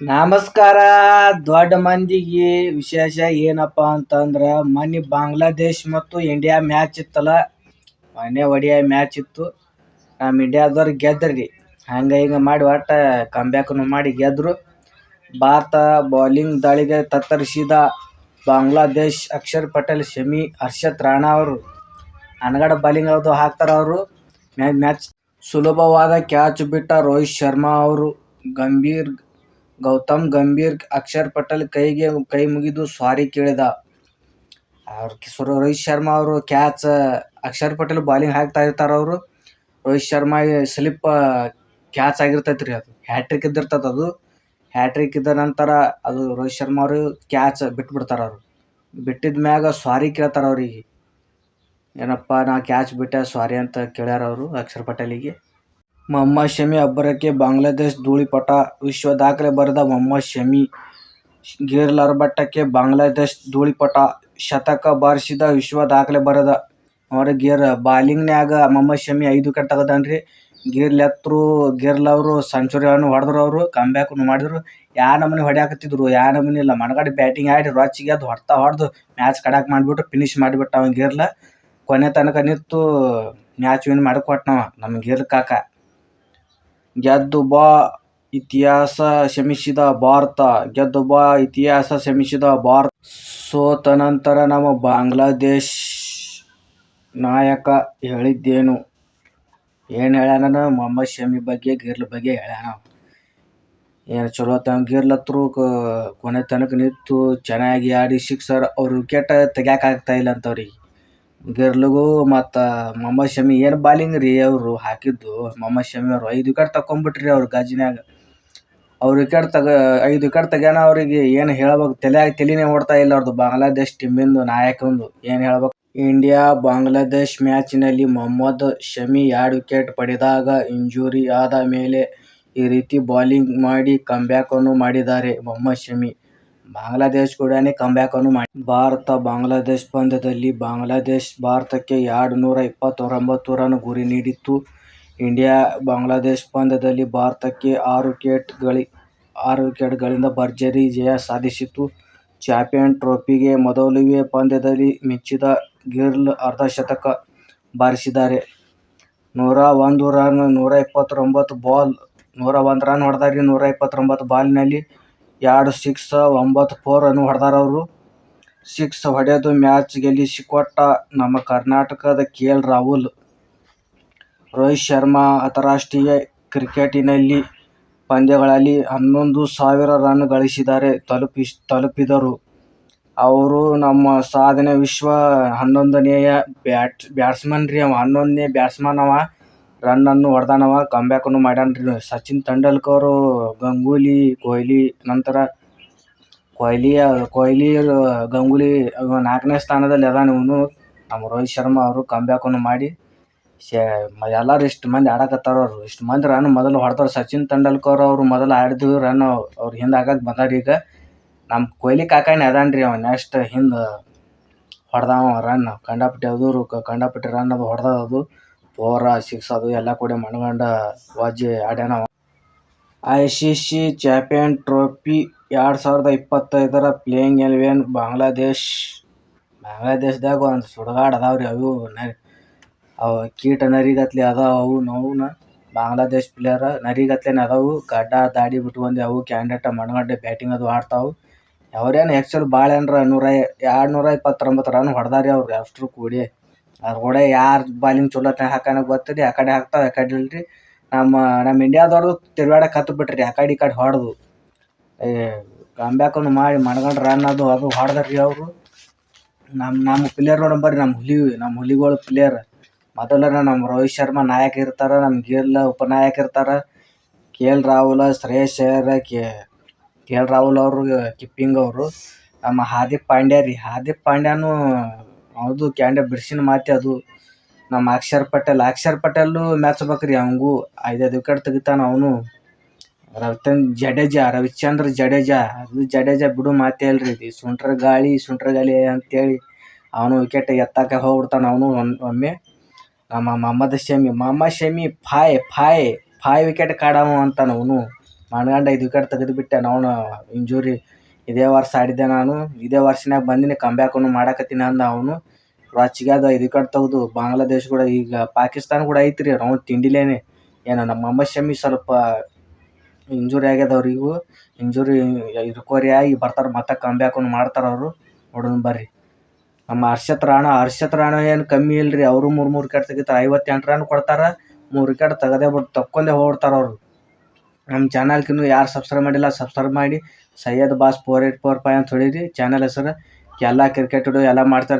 ನಮಸ್ಕಾರ. ದೊಡ್ಡ ಮಂದಿಗೆ ವಿಶೇಷ ಏನಪ್ಪ ಅಂತಂದ್ರ ಮೊನ್ನೆ ಬಾಂಗ್ಲಾದೇಶ್ ಮತ್ತು ಇಂಡಿಯಾ ಮ್ಯಾಚ್ ಇತ್ತಲ್ಲ? ಮೊನ್ನೆ ಒಡಿಯ ಮ್ಯಾಚ್ ಇತ್ತು. ನಮ್ಮ ಇಂಡಿಯಾದವ್ರು ಗೆದ್ರಿ. ಹಂಗ ಹಿಂಗ ಮಾಡಿ ಒಟ್ಟ ಕಂಬ್ಯಾಕನು ಮಾಡಿ ಗೆದ್ರು. ಭಾರತ ಬೌಲಿಂಗ್ ದಾಳಿಗೆ ತತ್ತರಿಸಿದ ಬಾಂಗ್ಲಾದೇಶ್ ಅಕ್ಷರ್ ಪಟೇಲ್, ಶಮಿ, ಹರ್ಷತ್ ರಾಣಾ ಅವರು. ಅನಗಡ ಬೌಲಿಂಗ್ ಅದು ಹಾಕ್ತಾರ ಅವರು. ಮ್ಯಾಚ್ ಸುಲಭವಾದ ಕ್ಯಾಚ್ ಬಿಟ್ಟ ರೋಹಿತ್ ಶರ್ಮಾ ಅವರು. ಗಂಭೀರ್ ಗೌತಮ್ ಗಂಭೀರ್, ಅಕ್ಷರ್ ಪಟೇಲ್ ಕೈಗೆ ಕೈ ಮುಗಿದು ಸ್ವಾರಿ ಕೇಳಿದ. ಅವ್ರ ರೋಹಿತ್ ಶರ್ಮಾ ಅವರು ಕ್ಯಾಚ್ ಅಕ್ಷರ್ ಪಟೇಲ್ ಬಾಲಿಂಗ್ ಹಾಕ್ತಾ ಇರ್ತಾರ ಅವರು. ರೋಹಿತ್ ಶರ್ಮಾ ಸ್ಲಿಪ್ ಕ್ಯಾಚ್ ಆಗಿರ್ತೈತೆ ರೀ ಅದು. ಹ್ಯಾಟ್ರಿಕ್ ಇದ್ದಿರ್ತದೆ ಅದು. ಹ್ಯಾಟ್ರಿಕ್ ಇದ್ದ ನಂತರ ಅದು ರೋಹಿತ್ ಶರ್ಮಾ ಅವರು ಕ್ಯಾಚ್ ಬಿಟ್ಬಿಡ್ತಾರೆ ಅವರು. ಬಿಟ್ಟಿದ ಮ್ಯಾಗ ಸ್ವಾರಿ ಕೇಳ್ತಾರೆ ಅವ್ರಿಗೆ. ಏನಪ್ಪ ನಾ ಕ್ಯಾಚ್ ಬಿಟ್ಟೆ ಸ್ವಾರಿ ಅಂತ ಕೇಳ್ಯಾರ ಅವರು ಅಕ್ಷರ್ ಪಟೇಲಿಗೆ. ಮೊಹಮ್ಮದ್ ಶಮಿ ಅಬ್ಬರಕ್ಕೆ ಬಾಂಗ್ಲಾದೇಶ್ ಧೂಳಿಪಟ. ವಿಶ್ವ ದಾಖಲೆ ಬರೆದ ಮೊಹಮ್ಮದ್ ಶಮಿ ಗೇರ್ಲ್ ಅರ್ಭಟಕ್ಕೆ ಬಾಂಗ್ಲಾದೇಶ್ ಧೂಳಿಪಟ. ಶತಕ ಬಾರಿಸಿದ ವಿಶ್ವ ದಾಖಲೆ ಬರೆದ ಅವ್ರ ಗೇರ್ ಬಾಲಿಂಗ್ನ್ಯಾಗ ಮೊಹಮ್ಮದ್ ಶಮಿ ಐದು ವಿಕೆಟ್ ತೆಗೆದಾನ್ರಿ ಗೇರ್ಲ್ ಎತ್ತರು ಗೇರ್ಲ್ ಅವರು ಸೆಂಚುರಿಯನ್ನು ಹೊಡೆದ್ರು ಅವರು ಕಂಬ್ಯಾಕ್ನು ಮಾಡಿದ್ರು. ಯಾ ನಮೂನಿ ಹೊಡ್ಯಾಕತ್ತಿದ್ರು? ಯಾ ನಮೂನಿ ಇಲ್ಲ. ಮನಗಡೆ ಬ್ಯಾಟಿಂಗ್ ಆಡಿ ರೊಚ್ಚಿಗೆ ಅದು ಹೊಡ್ತಾ ಹೊಡೆದು ಮ್ಯಾಚ್ ಕಡಾಕ್ ಮಾಡಿಬಿಟ್ರು ಫಿನಿಶ್ ಮಾಡಿಬಿಟ್ಟ ಅವ ಗೇರ್ಲ. ಕೊನೆ ತನಕ ನಿಂತು ಮ್ಯಾಚ್ ವಿನ್ ಮಾಡಿ ನಾವು ನಮ್ಮ ಗೇರ್ ಕಾಕ. ಗೆದ್ದು ಬಾ, ಇತಿಹಾಸ ಶಮಿಸಿದ ಭಾರತ. ಗೆದ್ದು ಬಾ, ಇತಿಹಾಸ ಶಮಿಸಿದ ಭಾರತ. ಸೋತ ನಂತರ ನಮ್ಮ ಬಾಂಗ್ಲಾದೇಶ ನಾಯಕ ಹೇಳಿದ್ದೇನು? ಏನು ಹೇಳ್ಯಾನ ಮೊಹಮ್ಮದ್ ಶಮಿ ಬಗ್ಗೆ, ಗಿರ್ಲ್ ಬಗ್ಗೆ ಹೇಳ್ಯಾನ ಏನು ಚಲೋ ತನ ಗಿರ್ಲತ್ರು ಕೊನೆ ತನಕ ನಿಂತು ಚೆನ್ನಾಗಿ ಆಡಿ ಸಿಕ್ಸರ್. ಅವ್ರ ವಿಕೆಟ್ ತೆಗ್ಯಾಕಾಗ್ತಾ ಇಲ್ಲ ಅಂತ ಅವ್ರಿಗೆ ಗಿರ್ಲಿಗೂ ಮತ್ತು ಮೊಹಮ್ಮದ್ ಶಮಿ ಏನು ಬಾಲಿಂಗ್ ರೀ ಅವರು ಹಾಕಿದ್ದು? ಮೊಹಮ್ಮದ್ ಶಮಿ ಅವರು ಐದು ವಿಕೆಟ್ ತಗೊಂಬಿಟ್ರಿ ಅವ್ರು ಗಾಜಿನ್ಯಾಗ. ಅವ್ರ ವಿಕೆಟ್ ತಗ, ಐದು ವಿಕೆಟ್ ತೆಗ್ಯಾನ ಅವರಿಗೆ ಏನು ಹೇಳ್ಬೇಕು ತಲೆಯಾಗ ತಲೆನೇ ಇಲ್ಲ ಅವ್ರದ್ದು ಬಾಂಗ್ಲಾದೇಶ್ ಟೀಮಿಂದು ನಾಯಕಂದು ಏನು ಹೇಳ್ಬೇಕು? ಇಂಡಿಯಾ, ಬಾಂಗ್ಲಾದೇಶ್ ಮ್ಯಾಚಿನಲ್ಲಿ ಮೊಹಮ್ಮದ್ ಶಮಿ ಎರಡು ವಿಕೆಟ್ ಪಡೆದಾಗ ಇಂಜುರಿ ಆದ ಮೇಲೆ ಈ ರೀತಿ ಬೌಲಿಂಗ್ ಮಾಡಿ ಕಮ್ಬ್ಯಾಕನ್ನು ಮಾಡಿದ್ದಾರೆ ಮೊಹಮ್ಮದ್ ಶಮಿ ಬಾಂಗ್ಲಾದೇಶ್ ಕೂಡನೇ ಕಂಬ್ಯಾಕನ್ನು ಮಾಡಿ. ಭಾರತ, ಬಾಂಗ್ಲಾದೇಶ್ ಪಂದ್ಯದಲ್ಲಿ ಬಾಂಗ್ಲಾದೇಶ್ ಭಾರತಕ್ಕೆ ಎರಡು ನೂರ ಇಪ್ಪತ್ತೊಂಬತ್ತು ರನ್ ಗುರಿ ನೀಡಿತ್ತು. ಇಂಡಿಯಾ, ಬಾಂಗ್ಲಾದೇಶ್ ಪಂದ್ಯದಲ್ಲಿ ಭಾರತಕ್ಕೆ ಆರು ವಿಕೆಟ್ಗಳಿ ಆರು ವಿಕೆಟ್ಗಳಿಂದ ಭರ್ಜರಿ ಜಯ ಸಾಧಿಸಿತು ಚಾಂಪಿಯನ್ ಟ್ರೋಫಿಗೆ ಮೊದಲಿಗೆ ಪಂದ್ಯದಲ್ಲಿ ಮಿಂಚಿದ ಗಿರ್ಲ್ ಅರ್ಧಶತಕ ಬಾರಿಸಿದ್ದಾರೆ. ನೂರ ಒಂದು ರನ್, ನೂರ ಇಪ್ಪತ್ತೊಂಬತ್ತು ಬಾಲ್, ನೂರ ಎರಡು ಸಿಕ್ಸ್ ಒಂಬತ್ತು ಫೋರ್ ಅನ್ನು ಹೊಡೆದಾರ ಅವರು. ಸಿಕ್ಸ್ ಹೊಡೆದು ಮ್ಯಾಚ್ ಗೆಲ್ಲಿಸಿಕೊಟ್ಟ ನಮ್ಮ ಕರ್ನಾಟಕದ ಕೆ ಎಲ್ ರಾಹುಲ್. ರೋಹಿತ್ ಶರ್ಮಾ ಅಂತಾರಾಷ್ಟ್ರೀಯ ಕ್ರಿಕೆಟಿನಲ್ಲಿ ಪಂದ್ಯಗಳಲ್ಲಿ ಹನ್ನೊಂದು ಸಾವಿರ ರನ್ ಗಳಿಸಿದ್ದಾರೆ ತಲುಪಿ, ತಲುಪಿದರು. ಅವರು ನಮ್ಮ ಸಾಧನೆ ವಿಶ್ವ ಹನ್ನೊಂದನೆಯ ಬ್ಯಾಟ್ ಬ್ಯಾಟ್ಸ್ಮನ್ ರೀ ಅವ, ಹನ್ನೊಂದನೇ ಬ್ಯಾಟ್ಸ್ಮನ್ ಅವ. ರನ್ನನ್ನು ಹೊಡೆದಾನವ ಕಂಬ್ಯಾಕನ್ನು ಮಾಡ್ಯಾನ. ಸಚಿನ್ ತೆಂಡೂಲ್ಕರ್, ಗಂಗೂಲಿ, ಕೊಹ್ಲಿ, ನಂತರ ಕೊಹ್ಲಿ ಕೊಹ್ಲಿ, ಗಂಗೂಲಿ ನಾಲ್ಕನೇ ಸ್ಥಾನದಲ್ಲಿ ಅದಾನ ಇವನು. ನಮ್ಮ ರೋಹಿತ್ ಶರ್ಮಾ ಅವರು ಕಂಬ್ಯಾಕನ್ನು ಮಾಡಿ ಶೇ, ಎಲ್ಲರೂ ಇಷ್ಟು ಮಂದಿ ಆಡಕತ್ತಾರ ಅವರು. ಇಷ್ಟು ಮಂದಿ ರನ್ ಮೊದಲು ಹೊಡೆದವ್ರು ಸಚಿನ್ ತೆಂಡೂಲ್ಕರ್ ಅವರು ಮೊದಲು ಆಡಿದ್ರು ರನ್ ಅವ್ರು ಹಿಂದೆ ಹಾಕಕ್ಕೆ ಬಂದಾರ ಈಗ. ನಮ್ಮ ಕೊಹ್ಲಿ ಕಾಕಾನೇ ಅದಾನ ರೀ ಅವ ನೆಕ್ಸ್ಟ್ ಹಿಂದೆ ಹೊಡೆದವ ರನ್ ಕಂಡಾಪಟ್ಟಿ ಅದು ಕಂಡಾಪಟ್ಟಿ ರನ್ ಅದು ಹೊಡೆದ ಅದು ಫೋರ ಸಿಕ್ಸ್ ಅದು ಎಲ್ಲ ಕೂಡ ಮನಗಂಡ ವಾಜಿ ಆಡ್ಯಾನ ಸಿ ಸಿ ಚಾಂಪಿಯನ್ ಟ್ರೋಫಿ ಎರಡು ಸಾವಿರದ ಇಪ್ಪತ್ತೈದರ ಪ್ಲೇಯಿಂಗ್ ಎಲೆವೆನ್ ಬಾಂಗ್ಲಾದೇಶ್. ಬಾಂಗ್ಲಾದೇಶದಾಗ ಒಂದು ಸುಡಗಾಡ್ ಅದಾವ್ರಿ ರೀ ಅವು. ನರಿ, ಅವು ಕೀಟ ನರಿಗತ್ಲೆ ಅದಾವ ಅವು ನೋವುನ ಬಾಂಗ್ಲಾದೇಶ್ ಪ್ಲೇಯರ್ ನರಿಗತ್ಲೆನೇ ಅದಾವು. ಗಡ್ಡ ದಾಡಿ ಬಿಟ್ಕೊಂಡು ಅವು. ಕ್ಯಾಂಡಿಡೇಟ್ ಮನಗಂಡ ಬ್ಯಾಟಿಂಗ್ ಅದು ಆಡ್ತಾವು. ಅವ್ರೇನು ಆ್ಯಕ್ಚುಲಿ ಭಾಳ ಏನರ ನೂರ ಎರಡು ನೂರ ಇಪ್ಪತ್ತೊಂಬತ್ತು ರನ್ ಹೊಡೆದಾರಿ ಅವ್ರು. ಅಷ್ಟರು ಕೂಡಿ ಅದ್ರ ಕೂಡ ಯಾರು ಬಾಲಿಂಗ್ ಚಲೋ ಹಾಕಾನ ಗೊತ್ತಿಲ್ಲ ಆ ಕಡೆ ಹಾಕ್ತಾವೆ, ಆ ಕಡೆ ಇಲ್ರಿ. ನಮ್ಮ ನಮ್ಮ ಇಂಡಿಯಾದವ್ರು ತಿರ್ಗಾಡಕ್ಕೆ ಹತ್ತು ಬಿಟ್ರಿ, ಆ ಕಡೆ ಈ ಕಡೆ ಹೊಡೆದು. ಕಂಬ್ಯಾಕನ್ನು ಮಾಡಿ ಮನಗಂಡ ರನ್ ಅದು ಅದು ಹೊಡೆದ್ರಿ ಅವರು. ನಮ್ಮ ನಮ್ಮ ಪ್ಲೇಯರ್ ನೋಡಂಬರ್ರಿ ನಮ್ಮ ಹುಲಿ ನಮ್ಮ ಹುಲಿಗಳ ಪ್ಲೇಯರ್ ಮೊದಲನೇ ನಮ್ಮ ರೋಹಿತ್ ಶರ್ಮಾ ನಾಯಕ ಇರ್ತಾರೆ ನಮ್ಮ ಗಿಲ್ ಉಪನಾಯಕ ಇರ್ತಾರೆ. K L Rahul, Shreyas Iyer K K L Rahul ಅವರು, ಕಿಪ್ಪಿಂಗ್ ಅವರು. ನಮ್ಮ ಹಾರ್ದಿಕ್ ಪಾಂಡ್ಯ ರೀ, ಹಾರ್ದಿಕ್ ಪಾಂಡ್ಯನೂ ಅದು ಕ್ಯಾಂಡ ಬಿಡ್ಸಿನ ಮಾತೆ ಅದು. ನಮ್ಮ ಅಕ್ಷರ್ ಪಟೇಲ್, ಅಕ್ಷರ್ ಪಟೇಲು ಮ್ಯಾಚ್ ಬೇಕ್ರಿ ಅವಂಗೂ ಐದೈದು ವಿಕೆಟ್ ತೆಗಿತಾನ ಅವನು. ರವಿಚಂದ್ ಜಡೇಜಾ, ರವಿಚಂದ್ರ ಜಡೇಜಾ. ಅದು ಜಡೇಜಾ ಬಿಡು ಮಾತೇ ಅಲ್ರಿ. ಇದು ಸುಂಟ್ರ ಗಾಳಿ ಸುಂಟ್ರ ಗಾಳಿ ಅಂತೇಳಿ ಅವನು ವಿಕೆಟ್ ಎತ್ತಾಕ ಹೋಗ್ಬಿಡ್ತಾನೆ ಅವನು ಒಮ್ಮೆ. ನಮ್ಮ ಮೊಹಮ್ಮದ್ ಶಮಿ ಮೊಹಮ್ಮದ್ ಶಮಿ ಫಾಯ್ ಫಾಯ್ ಫಾಯ್ ವಿಕೆಟ್ ಕಾಡವ ಅಂತಾನೆ ಅವನು. ಐದು ವಿಕೆಟ್ ತೆಗೆದುಬಿಟ್ಟೆ ಅವನು. ಇಂಜುರಿ ಇದೇ ವರ್ಷ ಆಡಿದ್ದೆ ನಾನು. ಇದೇ ವರ್ಷನಾಗ ಬಂದಿನಿ ಕಂಬ್ಯಾಕನ್ನು ಮಾಡಾಕತ್ತೀನಿ ಅಂದ ಅವನು. ರಾಚಿಗಾದ ಇದು ಕಡೆ ತೆಗೆದು. ಬಾಂಗ್ಲಾದೇಶ ಕೂಡ ಈಗ ಪಾಕಿಸ್ತಾನ ಕೂಡ ಐತ್ರಿ ನಾವು ತಿಂಡಿಲೇನೆ. ಏನು ನಮ್ಮ ಮೊಹಮ್ಮದ್ ಶಮಿ ಸ್ವಲ್ಪ ಇಂಜುರಿ ಆಗ್ಯದ ಅವ್ರಿಗೂ ಇಂಜುರಿ ರಿಕವರಿ ಆಗಿ ಬರ್ತಾರೆ, ಮತ್ತೆ ಕಂಬ್ಯಾಕನ್ನು ಮಾಡ್ತಾರೆ ಅವರು. ನೋಡೋಣ ಬರ್ರಿ. ನಮ್ಮ ಹರ್ಷತ್ ರಾಣ ಹರ್ಷತ್ ರಾಣ ಏನು ಕಮ್ಮಿ ಇಲ್ರಿ. ಅವರು ಮೂರು ಮೂರು ವಿಕೆಟ್ ತೆಗಿತಾರೆ, ಐವತ್ತೆಂಟು ರನ್ ಕೊಡ್ತಾರೆ. ಮೂರು ವಿಕೆಟ್ ತೆಗೆದೇ ಬಿಟ್ಟು ತಕ್ಕೊಂಡೇ ಹೋಗ್ತಾರೆ ಅವರು. ನಮ್ಮ ಚಾನಲ್ಕಿನ್ನೂ ಯಾರು ಸಬ್ಸ್ಕ್ರೈಬ್ ಮಾಡಿಲ್ಲ ಸಬ್ಸ್ಕ್ರೈಬ್ ಮಾಡಿ. Syed boss four eight four five ಅಂತ ಹೊಡೀರಿ ಚಾನಲ್ ಹೆಸರು ಎಲ್ಲ ಕ್ರಿಕೆಟ್ ಎಲ್ಲ ಮಾಡ್ತಾರೆ.